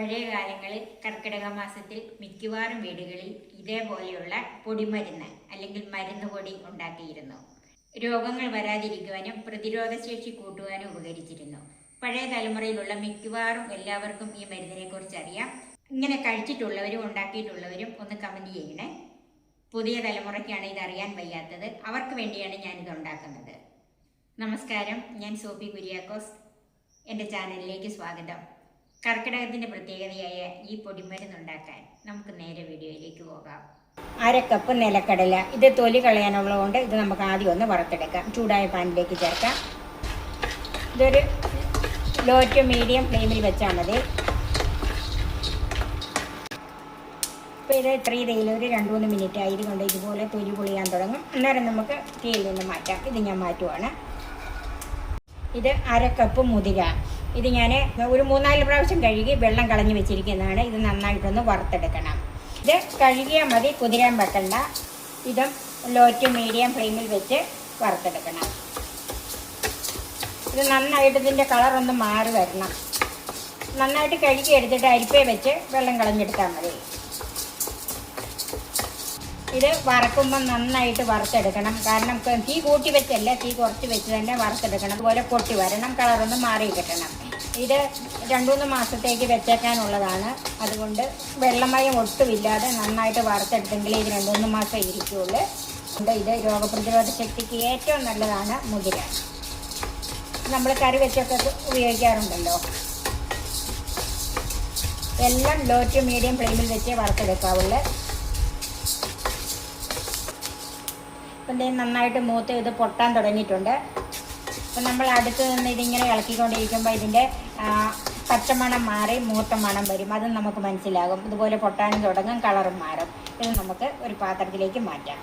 പഴയ കാലങ്ങളിൽ കർക്കിടക മാസത്തിൽ മിക്കവാറും വീടുകളിൽ ഇതേപോലെയുള്ള പൊടിമരുന്ന് അല്ലെങ്കിൽ മരുന്ന് പൊടി ഉണ്ടാക്കിയിരുന്നു. രോഗങ്ങൾ വരാതിരിക്കുവാനും പ്രതിരോധശേഷി കൂട്ടുവാനും ഉപകരിച്ചിരുന്നു. പഴയ തലമുറയിലുള്ള മിക്കവാറും എല്ലാവർക്കും ഈ മരുന്നിനെ കുറിച്ച് അറിയാം. ഇങ്ങനെ കഴിച്ചിട്ടുള്ളവരും ഉണ്ടാക്കിയിട്ടുള്ളവരും ഒന്ന് കമന്റ് ചെയ്യണേ. പുതിയ തലമുറയ്ക്കാണ് ഇത് അറിയാൻ വയ്യാത്തത്. അവർക്ക് വേണ്ടിയാണ് ഞാനിത് ഉണ്ടാക്കുന്നത്. നമസ്കാരം. ഞാൻ സോഫി കുര്യാക്കോസ്. എന്റെ ചാനലിലേക്ക് സ്വാഗതം. കർക്കിടകത്തിന്റെ പ്രത്യേകതയായ ഈ പൊടിമരുന്നുണ്ടാക്കാൻ നമുക്ക് നേരെ വീഡിയോയിലേക്ക് പോകാം. അരക്കപ്പ് കപ്പ് നിലക്കടല. ഇത് തൊലി കളയാനുള്ളതുകൊണ്ട് ഇത് നമുക്ക് ആദ്യം ഒന്ന് വറുത്തെടുക്കാം. ചൂടായ പാനിലേക്ക് ചേർക്കാം. ഇതൊരു ലോ ടു മീഡിയം ഫ്ലെയിമിൽ വെച്ചാൽ മതി. ഇപ്പം ഇത് ഇത്രയും തേയില ഒരു രണ്ട് മൂന്ന് മിനിറ്റ് ആയത് കൊണ്ട് ഇതുപോലെ തൊലി പൊളിയാൻ തുടങ്ങും. അന്നേരം നമുക്ക് തീയിൽ നിന്ന് മാറ്റാം. ഇത് ഞാൻ മാറ്റുവാണ്. ഇത് അരക്കപ്പ് കപ്പ് മുതിര. ഇത് ഞാൻ ഒരു മൂന്നാൽ പ്രാവശ്യം കഴുകി വെള്ളം കളഞ്ഞു വെച്ചിരിക്കുന്നതാണ്. ഇത് നന്നായിട്ടൊന്ന് വറുത്തെടുക്കണം. ഇത് കഴുകിയാൽ മതി കുതിരാൻ വെക്കണ്ട ഇതും ലോ ടു മീഡിയം ഫ്ലെയിമിൽ വെച്ച് വറുത്തെടുക്കണം. ഇത് നന്നായിട്ട് ഇതിന്റെ കളറൊന്ന് മാറി വരണം. നന്നായിട്ട് കഴുകി എടുത്തിട്ട് അരിപ്പേ വെച്ച് വെള്ളം കളഞ്ഞെടുത്താൽ മതി. ഇത് വറക്കുമ്പോൾ നന്നായിട്ട് വറുത്തെടുക്കണം. കാരണം തീ കൂട്ടി വെച്ചല്ല തീ കുറച്ച് വെച്ച് തന്നെ വറുത്തെടുക്കണം. അതുപോലെ പൊട്ടി വരണം കളറൊന്ന് മാറി കിട്ടണം ഇത് രണ്ടുമൂന്ന് മാസത്തേക്ക് വെച്ചേക്കാനുള്ളതാണ്. അതുകൊണ്ട് വെള്ളമയം ഒട്ടുമില്ലാതെ നന്നായിട്ട് വറുത്തെടുത്തെങ്കിൽ ഇത് രണ്ടുമൂന്ന് മാസം ഇരിക്കുകയുള്ളൂ ഇത് രോഗപ്രതിരോധ ശക്തിക്ക് ഏറ്റവും നല്ലതാണ് മുതിര. നമ്മൾ കറി വെച്ചൊക്കെ ഉപയോഗിക്കാറുണ്ടല്ലോ. എല്ലാം ലോ ടു മീഡിയം ഫ്ലെയിമിൽ വെച്ച് വറുത്തെടുക്കാവുള്ളൂ. അപ്പം നന്നായിട്ട് മൂത്ത് ഇത് പൊട്ടാൻ തുടങ്ങിയിട്ടുണ്ട്. അപ്പം നമ്മൾ അടുത്ത് നിന്ന് ഇതിങ്ങനെ ഇളക്കിക്കൊണ്ടിരിക്കുമ്പോൾ ഇതിന്റെ പച്ചമണം മാറി മൂത്ത മണം വരും. അത് നമുക്ക് മനസ്സിലാകും. ഇതുപോലെ പൊട്ടാനും തുടങ്ങും കളറും മാറും. ഇത് നമുക്ക് ഒരു പാത്രത്തിലേക്ക് മാറ്റാം.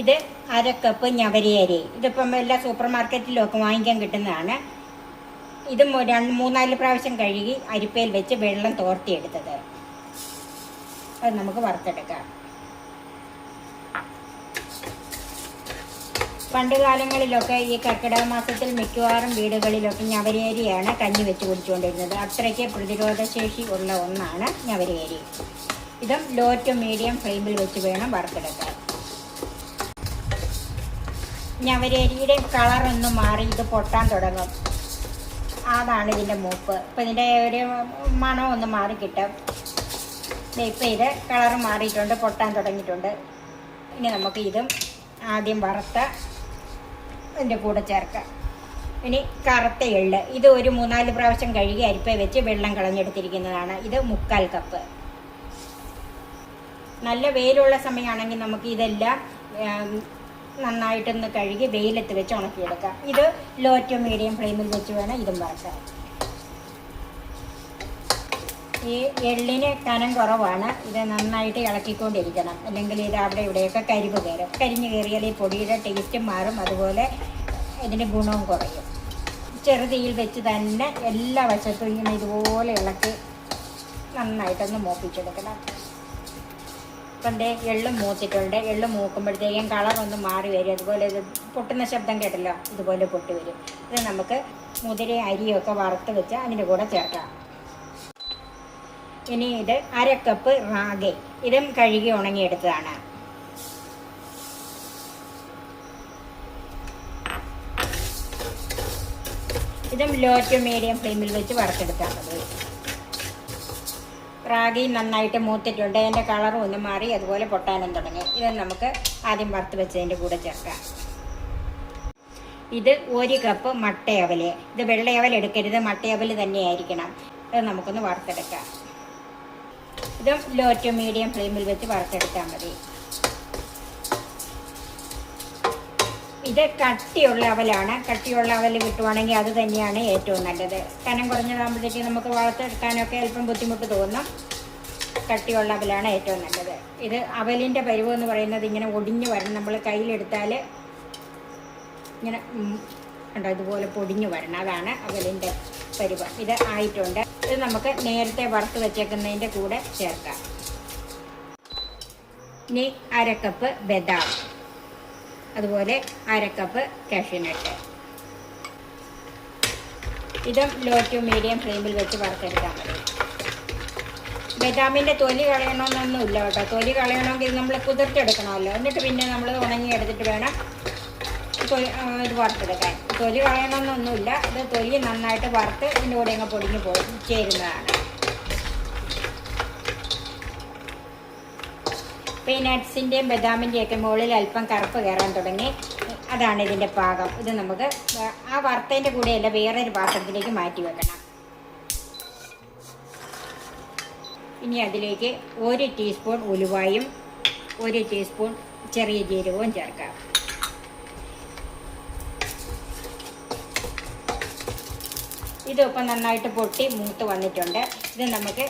ഇത് അര കപ്പ് ഞവരിയരി ഇതിപ്പം എല്ലാ സൂപ്പർ മാർക്കറ്റിലും ഒക്കെ വാങ്ങിക്കാൻ കിട്ടുന്നതാണ്. ഇത് രണ്ട് മൂന്നാൽ പ്രാവശ്യം കഴുകി അരിപ്പയിൽ വെച്ച് വെള്ളം തോർത്തിയെടുത്തത്. അത് നമുക്ക് വറുത്തെടുക്കാം. പണ്ട് കാലങ്ങളിലൊക്കെ ഈ കർക്കിടക മാസത്തിൽ മിക്കവാറും വീടുകളിലൊക്കെ ഞവരേരിയാണ് കഞ്ഞി വെച്ച് കുടിച്ചുകൊണ്ടിരുന്നത്. അത്രയ്ക്ക് പ്രതിരോധ ശേഷി ഉള്ള ഒന്നാണ് ഞവരേരി. ഇതും ലോ ടു മീഡിയം ഫ്ലെയിമിൽ വെച്ച് വേണം വറുത്തെടുക്കാൻ. ഞവരേരിയുടെ കളർ ഒന്ന് മാറി ഇത് പൊട്ടാൻ തുടങ്ങും. അതാണ് ഇതിന്റെ മൂപ്പ്. ഇപ്പം ഇതിന്റെ ഒരു മണം ഒന്ന് മാറി കിട്ടും. ഇപ്പം ഇത് കളർ മാറിയിട്ടുണ്ട് പൊട്ടാൻ തുടങ്ങിയിട്ടുണ്ട്. ഇനി നമുക്ക് ഇതും ആദ്യം വറുത്ത ഇതിന്റെ കൂടെ ചേർക്കാം. ഇനി കറുത്ത എള്ള്. ഇത് ഒരു മൂന്നാൽ പ്രാവശ്യം കഴുകി അരിപ്പ വെച്ച് വെള്ളം കളഞ്ഞെടുത്തിരിക്കുന്നതാണ്. ഇത് മുക്കാൽ കപ്പ്. നല്ല വെയിലുള്ള സമയമാണെങ്കിൽ നമുക്ക് ഇതെല്ലാം നന്നായിട്ടൊന്ന് കഴുകി വെയിലത്ത് വെച്ച് ഉണക്കിയെടുക്കാം. ഇത് ലോ ടു മീഡിയം ഫ്ലെയിമിൽ വെച്ച് വേണം ഇതും വറക്കാൻ. ഈ എള്ളിന് കനം കുറവാണ്. ഇത് നന്നായിട്ട് ഇളക്കിക്കൊണ്ടിരിക്കണം. അല്ലെങ്കിൽ ഇത് അവിടെ ഇവിടെയൊക്കെ കരിവ് കയറും. കരിഞ്ഞ് കയറിയാൽ ഈ പൊടിയുടെ ടേസ്റ്റും മാറും. അതുപോലെ ഇതിന്റെ ഗുണവും കുറയും. ചെറുതീയിൽ വെച്ച് തന്നെ എല്ലാ വശത്തും ഇങ്ങനെ ഇതുപോലെ ഇളക്കി നന്നായിട്ടൊന്ന് മൂപ്പിച്ചെടുക്കണം. ഇപ്പം ദേ എള്ള് മൂത്തിട്ടുണ്ട്. എള്ള് മൂക്കുമ്പോഴത്തേക്കും കളർ ഒന്ന് മാറി വരും. അതുപോലെ ഇത് പൊട്ടുന്ന ശബ്ദം കേട്ടല്ലോ? ഇതുപോലെ പൊട്ടി വരും. ഇത് നമുക്ക് മുതിര അരിയൊക്കെ വറുത്ത് വെച്ച് അതിന്റെ കൂടെ ചേർക്കാം. ഇനി ഇത് അര കപ്പ് റാഗി. ഇതും കഴുകി ഉണങ്ങിയെടുത്തതാണ്. ഇതും ലോ ടു മീഡിയം ഫ്ലെയിമിൽ വെച്ച് വറുത്തെടുത്താൽ മതി. റാഗി നന്നായിട്ട് മൂത്തിട്ടുണ്ട്. അതിന്റെ കളറും ഒന്ന് മാറി അതുപോലെ പൊട്ടാനും തുടങ്ങി. ഇത് നമുക്ക് ആദ്യം വറുത്ത് വെച്ചതിന്റെ കൂടെ ചേർക്കാം. ഇത് ഒരു കപ്പ് മട്ടയവൽ. ഇത് വെള്ളയവൽ എടുക്കരുത്. മട്ടയവൽ തന്നെയായിരിക്കണം. ഇത് നമുക്കൊന്ന് വറുത്തെടുക്കാം. ഇതും ലോ ടു മീഡിയം ഫ്ലെയിമിൽ വെച്ച് വറുത്തെടുത്താൽ മതി ഇത് കട്ടിയുള്ള അവലാണ് കട്ടിയുള്ള അവൽ കിട്ടുവാണെങ്കിൽ അത് തന്നെയാണ് ഏറ്റവും നല്ലത് കനം കുറഞ്ഞതാകുമ്പോഴത്തേക്ക് നമുക്ക് വളർത്തെടുക്കാനൊക്കെ അല്പം ബുദ്ധിമുട്ട് തോന്നും കട്ടിയുള്ള അവലാണ് ഏറ്റവും നല്ലത് ഇത് അവലിന്റെ പരുവ് എന്ന് പറയുന്നത് ഇങ്ങനെ ഒടിഞ്ഞു വരണം നമ്മൾ കയ്യിലെടുത്താൽ ഇങ്ങനെ കണ്ടോ ഇതുപോലെ പൊടിഞ്ഞു വരണം അതാണ് അവലിന്റെ പരിവ് ഇത് ആയിട്ടുണ്ട് ഇത് നമുക്ക് നേരത്തെ വറുത്ത് വെച്ചേക്കുന്നതിന്റെ കൂടെ ചേർക്കാം. ഇനി അര കപ്പ് ബദാം. അതുപോലെ അര കപ്പ് ഇതും ലോ ടു മീഡിയം ഫ്ലെയിമിൽ വെച്ച് വറുത്തെടുക്കാൻ മതി. ബദാമിന്റെ തൊലി കളയണമെന്നൊന്നുമില്ല കേട്ടോ. തൊലി കളയണമെങ്കിൽ നമ്മൾ കുതിർത്തെടുക്കണമല്ലോ. എന്നിട്ട് പിന്നെ നമ്മൾ ഉണങ്ങി എടുത്തിട്ട് വേണം ഇത് വറുത്തെടുക്കാൻ തൊലി കളയണമെന്നൊന്നുമില്ല ഇത് തൊലി നന്നായിട്ട് വറുത്ത് ഇതിന്റെ കൂടെ അങ്ങ് പൊടിഞ്ഞ് പോയി ചേരുന്നതാണ്. ഇപ്പോൾ നട്ട്സിന്റെയും ബദാമിന്റെയൊക്കെ മുകളിൽ അല്പം കറുപ്പ് കയറാൻ തുടങ്ങി. അതാണ് ഇതിന്റെ പാകം. ഇത് നമുക്ക് ആ വറുത്തതിന്റെ കൂടെയല്ല വേറൊരു പാത്രത്തിലേക്ക് മാറ്റി വെക്കണം. ഇനി അതിലേക്ക് ഒരു ടീസ്പൂൺ ഉലുവായും ഒരു ടീസ്പൂൺ ചെറിയ ജീരകവും ചേർക്കാം. ഇതിപ്പോൾ നന്നായിട്ട് പൊട്ടി മൂത്ത് വന്നിട്ടുണ്ട്. ഇത് നമുക്ക്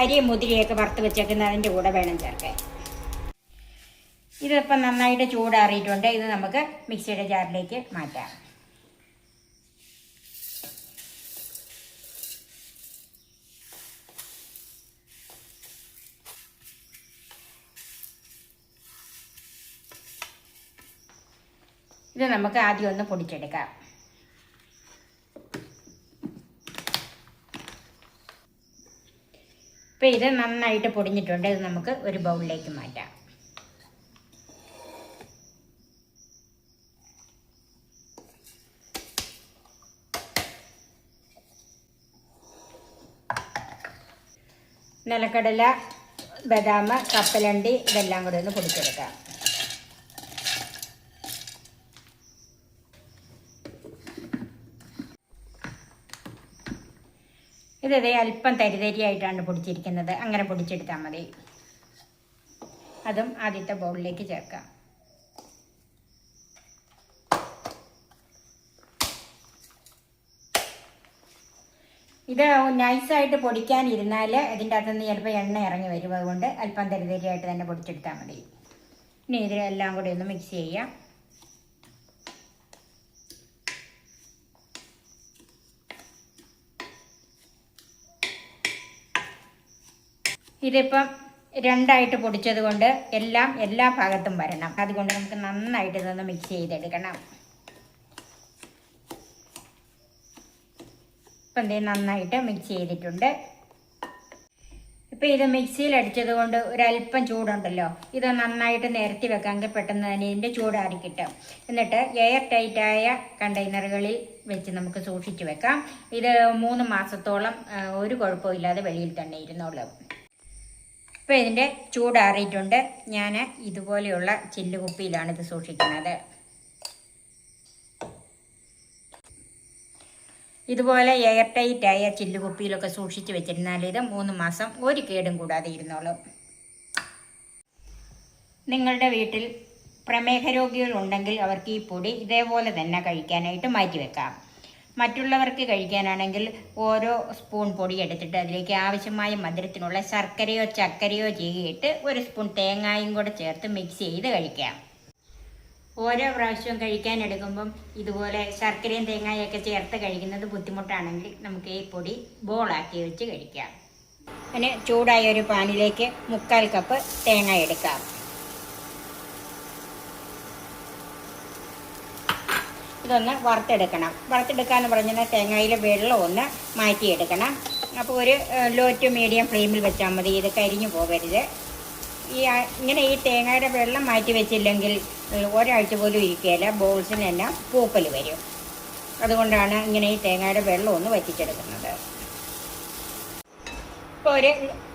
അരി മുതിരിയൊക്കെ വറുത്ത് വെച്ചേക്കുന്ന അതിന്റെ കൂടെ വേണം ചേർക്കാൻ. ഇതിപ്പോൾ നന്നായിട്ട് ചൂടാറിയിട്ടുണ്ട്. ഇത് നമുക്ക് മിക്സിയുടെ ജാറിലേക്ക് മാറ്റാം. ഇത് നമുക്ക് ആദ്യം ഒന്ന് പൊടിച്ചെടുക്കാം. ഇപ്പം ഇത് നന്നായിട്ട് പൊടിഞ്ഞിട്ടുണ്ട്. ഇത് നമുക്ക് ഒരു ബൗളിലേക്ക് മാറ്റാം. നിലക്കടല ബദാം കപ്പലണ്ടി ഇതെല്ലാം കൂടി ഒന്ന് പൊടിച്ചെടുക്കാം. ഇത് അല്പം തരിതരിയായിട്ടാണ് പൊടിച്ചിരിക്കുന്നത്. അങ്ങനെ പൊടിച്ചെടുത്താൽ മതി. അതും ആദ്യത്തെ ബൗളിലേക്ക് ചേർക്കാം. ഇത് നൈസായിട്ട് പൊടിക്കാനിരുന്നാൽ ഇതിന്റെ അകത്തുനിന്ന് ചിലപ്പോൾ എണ്ണ ഇറങ്ങി വരും. അതുകൊണ്ട് അല്പം തരിതരിയായിട്ട് തന്നെ പൊടിച്ചെടുത്താൽ മതി. ഇനി ഇതിലെല്ലാം കൂടി ഒന്ന് മിക്സ് ചെയ്യാം. ഇതിപ്പം രണ്ടായിട്ട് പൊടിച്ചത് കൊണ്ട് എല്ലാം എല്ലാ ഭാഗത്തും വരണം. അതുകൊണ്ട് നമുക്ക് നന്നായിട്ട് ഇതൊന്ന് മിക്സ് ചെയ്തെടുക്കണം. ഇപ്പം എന്തേ നന്നായിട്ട് മിക്സ് ചെയ്തിട്ടുണ്ട്. ഇപ്പം ഇത് മിക്സിയിൽ അടിച്ചത് കൊണ്ട് ഒരല്പം ചൂടുണ്ടല്ലോ. ഇത് നന്നായിട്ട് നിരത്തി വെക്കാമെങ്കിൽ പെട്ടെന്ന് തന്നെ ഇതിന്റെ ചൂടാറി കിട്ടും. എന്നിട്ട് എയർ ടൈറ്റായ കണ്ടെയ്നറുകളിൽ വെച്ച് നമുക്ക് സൂക്ഷിച്ചു വെക്കാം. ഇത് മൂന്ന് മാസത്തോളം ഒരു കുഴപ്പമില്ലാതെ വെളിയിൽ തന്നെ ഇരുന്നോളും. ഇപ്പോൾ ഇതിന്റെ ചൂടാറിയിട്ടുണ്ട്. ഞാൻ ഇതുപോലെയുള്ള ചില്ലുകുപ്പിയിലാണ് ഇത് സൂക്ഷിക്കുന്നത്. ഇതുപോലെ എയർ ടൈറ്റായ ചില്ലുകുപ്പിയിലൊക്കെ സൂക്ഷിച്ച് വെച്ചിരുന്നാൽ ഇത് മൂന്ന് മാസം ഒരു കേടും കൂടാതെ ഇരുന്നോളും. നിങ്ങളുടെ വീട്ടിൽ പ്രമേഹ രോഗികളുണ്ടെങ്കിൽ അവർക്ക് ഈ പൊടി ഇതേപോലെ തന്നെ കഴിക്കാനായിട്ട് മാറ്റിവെക്കാം. മറ്റുള്ളവർക്ക് കഴിക്കാനാണെങ്കിൽ ഓരോ സ്പൂൺ പൊടി എടുത്തിട്ട് അതിലേക്ക് ആവശ്യമായ മധുരത്തിനുള്ള ശർക്കരയോ ചക്കരയോ ചെയ്തിട്ട് ഒരു സ്പൂൺ തേങ്ങായും കൂടെ ചേർത്ത് മിക്സ് ചെയ്ത് കഴിക്കാം. ഓരോ പ്രാവശ്യവും കഴിക്കാൻ എടുക്കുമ്പം ഇതുപോലെ ശർക്കരയും തേങ്ങയൊക്കെ ചേർത്ത് കഴിക്കുന്നത് ബുദ്ധിമുട്ടാണെങ്കിൽ നമുക്ക് ഈ പൊടി ബോളാക്കി വെച്ച് കഴിക്കാം. പിന്നെ ചൂടായ ഒരു പാനിലേക്ക് മുക്കാൽ കപ്പ് തേങ്ങ എടുക്കാം. ഇതൊന്ന് വറുത്തെടുക്കണം. വറുത്തെടുക്കാന്ന് പറഞ്ഞാൽ തേങ്ങയിലെ വെള്ളം ഒന്ന് മാറ്റിയെടുക്കണം. അപ്പോൾ ഒരു ലോ ടു മീഡിയം ഫ്ലെയിമിൽ വെച്ചാൽ മതി. ഇത് കരിഞ്ഞു പോകരുത്. ഈ ഇങ്ങനെ ഈ തേങ്ങയുടെ വെള്ളം മാറ്റി വെച്ചില്ലെങ്കിൽ ഒരാഴ്ച പോലും ഇരിക്കുകയില്ല ബോൾസിനെല്ലാം പൂപ്പൽ വരും. അതുകൊണ്ടാണ് ഇങ്ങനെ ഈ തേങ്ങയുടെ വെള്ളം ഒന്ന് വറ്റിച്ചെടുക്കുന്നത്. ഇപ്പോൾ ഒരു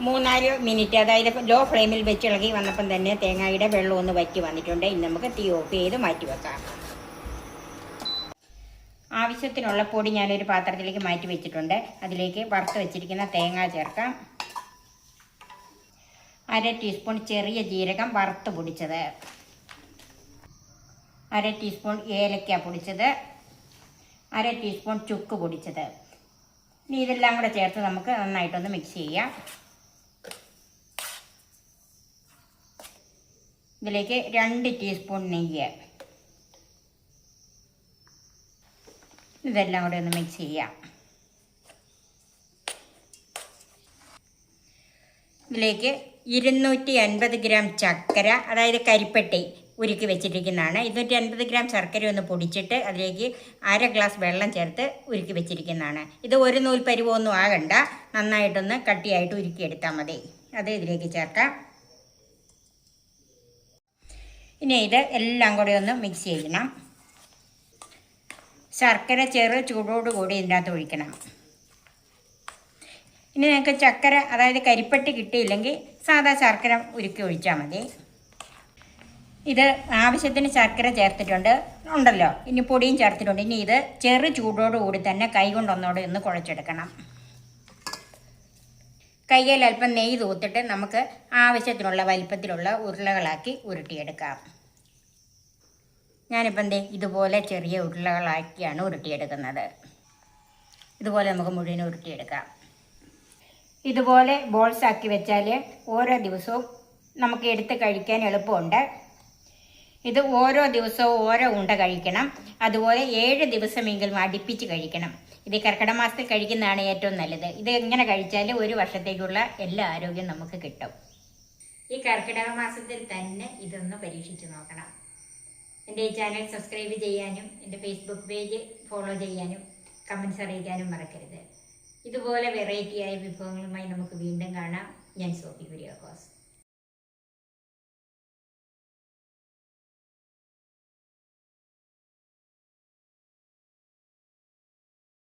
മൂന്നാൽ മിനിറ്റ് അതായത് ലോ ഫ്ലെയിമിൽ വെച്ച് ഇളകി വന്നപ്പം തന്നെ തേങ്ങയുടെ വെള്ളം ഒന്ന് വറ്റി വന്നിട്ടുണ്ട്. ഇനി നമുക്ക് തീ ഓഫ് ചെയ്ത് മാറ്റി വെക്കാം. ആവശ്യത്തിനുള്ള പൊടി ഞാനൊരു പാത്രത്തിലേക്ക് മാറ്റി വെച്ചിട്ടുണ്ട്. അതിലേക്ക് വറുത്ത് വെച്ചിരിക്കുന്ന തേങ്ങ ചേർക്കാം. അര ടീസ്പൂൺ ചെറിയ ജീരകം വറുത്ത് പൊടിച്ചത്. അര ടീസ്പൂൺ ഏലക്ക പൊടിച്ചത്. അര ടീസ്പൂൺ ചുക്ക് പൊടിച്ചത്. ഇനി ഇതെല്ലാം കൂടെ ചേർത്ത് നമുക്ക് നന്നായിട്ടൊന്ന് മിക്സ് ചെയ്യാം. ഇതിലേക്ക് രണ്ട് ടീസ്പൂൺ നെയ്യ്. ഇതെല്ലാം കൂടെ ഒന്ന് മിക്സ് ചെയ്യാം. ഇതിലേക്ക് ഇരുന്നൂറ്റി അൻപത് ഗ്രാം ചക്കര അതായത് കരിപ്പെട്ടി ഉരുക്കി വെച്ചിരിക്കുന്നതാണ്. ഇരുന്നൂറ്റി അൻപത് ഗ്രാം ശർക്കര ഒന്ന് പൊടിച്ചിട്ട് അതിലേക്ക് അര ഗ്ലാസ് വെള്ളം ചേർത്ത് ഉരുക്കി വെച്ചിരിക്കുന്നതാണ്. ഇത് ഒരു നൂൽ പരുവൊന്നും ആകണ്ട. നന്നായിട്ടൊന്ന് കട്ടിയായിട്ട് ഉരുക്കിയെടുത്താൽ മതി. അത് ഇതിലേക്ക് ചേർക്കാം. ഇനി ഇത് എല്ലാം കൂടി ഒന്ന് മിക്സ് ചെയ്യണം. ശർക്കര ചെറു ചൂടോട് കൂടി ഇതിന്റെ ഒഴിക്കണം. ഇനി നിങ്ങൾക്ക് ചക്കര അതായത് കരിപ്പെട്ടി കിട്ടിയില്ലെങ്കിൽ സാധാ ശർക്കര ഉരുക്കി ഒഴിച്ചാൽ മതി. ഇത് ആവശ്യത്തിന് ശർക്കര ചേർത്തിട്ടുണ്ട്. ഉണ്ടല്ലോ. ഇനി പൊടിയും ചേർത്തിട്ടുണ്ട്. ഇനി ഇത് ചെറു ചൂടോട് കൂടി തന്നെ കൈ കൊണ്ടൊന്നോടെ ഒന്ന് കുഴച്ചെടുക്കണം. കയ്യിൽ അല്പം നെയ്യ് തൂത്തിട്ട് നമുക്ക് ആവശ്യത്തിനുള്ള വലിപ്പത്തിലുള്ള ഉരുളകളാക്കി ഉരുട്ടിയെടുക്കാം. ഞാനിപ്പം എന്തേ ഇതുപോലെ ചെറിയ ഉരുളകളാക്കിയാണ് ഉരുട്ടിയെടുക്കുന്നത്. ഇതുപോലെ നമുക്ക് മുഴുവൻ ഉരുട്ടിയെടുക്കാം. ഇതുപോലെ ബോൾസ് ആക്കി വെച്ചാൽ ഓരോ ദിവസവും നമുക്ക് എടുത്ത് കഴിക്കാൻ എളുപ്പമുണ്ട്. ഇത് ഓരോ ദിവസവും ഓരോ ഉണ്ട കഴിക്കണം. അതുപോലെ ഏഴ് ദിവസമെങ്കിലും അടുപ്പിച്ച് കഴിക്കണം. ഇത് കർക്കിടക മാസത്തിൽ കഴിക്കുന്നതാണ് ഏറ്റവും നല്ലത്. ഇത് എങ്ങനെ കഴിച്ചാൽ ഒരു വർഷത്തേക്കുള്ള എല്ലാ ആരോഗ്യം നമുക്ക് കിട്ടും. ഈ കർക്കിടക മാസത്തിൽ തന്നെ ഇതൊന്ന് പരീക്ഷിച്ച് നോക്കണം. എന്റെ ഈ ചാനൽ സബ്സ്ക്രൈബ് ചെയ്യാനും എന്റെ ഫേസ്ബുക്ക് പേജ് ഫോളോ ചെയ്യാനും കമൻസ് അറിയിക്കാനും മറക്കരുത്. ഇതുപോലെ വെറൈറ്റിയായ വിഭവങ്ങളുമായി നമുക്ക് വീണ്ടും കാണാം. ഞാൻ സോഫി കുര്യാക്കോസ്.